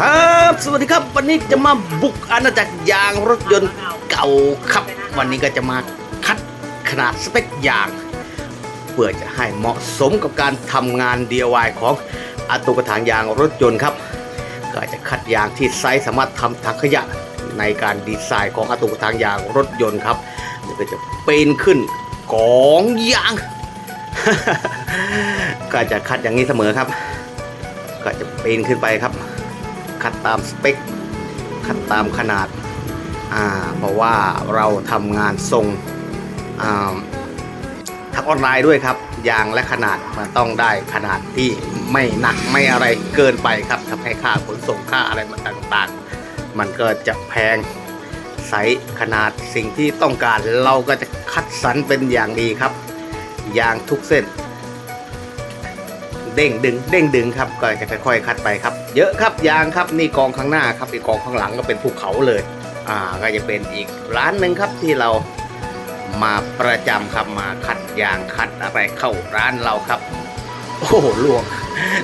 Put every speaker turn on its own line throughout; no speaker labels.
ครับ สวัสดีครับ วันนี้จะมาบุกอาณาจักรยางรถยนต์เก่าครับ วันนี้ก็จะมาคัดขนาดสเปคยาง เพื่อจะให้เหมาะสมกับการทำงาน DIY ของอาตุกระถางยางรถยนต์ครับ ก็จะคัดยางที่ไซส์สามารถทำถังขยะในการดีไซน์ของอาตุกระถางยางรถยนต์ครับนี่ก็จะปีนขึ้นกองยาง ก็จะคัดอย่างนี้เสมอครับ ก็จะปีนขึ้นไปครับ คัดตามสเปค คัดตามขนาดอ่าเพราะว่าเราทำงานทรงอ่าทางออนไลน์ด้วยครับยางและขนาดมันต้องได้ขนาดที่ไม่หนักไม่อะไรเกินไปครับทำให้ค่าขนส่งค่าอะไรมันต่างๆ มันก็จะแพงไซส์ขนาดสิ่งที่ต้องการเราก็จะคัดสรรเป็นอย่างดีครับยางทุกเส้น เด้งดึงเด้งดึงครับก็จะค่อยๆคัดไปครับ เยอะครับยางครับนี่กองข้างหน้าครับอีกกองข้างหลังก็เป็นภูเขาเลย อ่าก็จะเป็นอีกร้านหนึ่งครับที่เรามาประจำครับมาคัดยางคัดอะไรเข้าร้านเราครับ โอ้โหลวง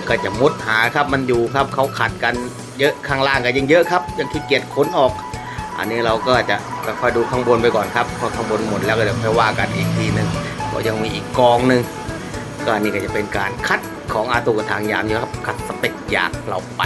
ก็จะมุดหาครับมันอยู่ครับเขาขัดกันเยอะข้างล่างก็ยังเยอะครับ ยังขี้เกียจขนออก อันนี้เราก็จะค่อยดูข้างบนไปก่อนครับพอข้างบนหมดแล้วก็เดี๋ยวค่อยว่ากันอีกทีหนึ่งก็ยังมีอีกกองหนึ่ง ก็นี่ก็จะเป็นการคัดของอาตูกระถางยามนะครับคัดสเปกอยางเราไป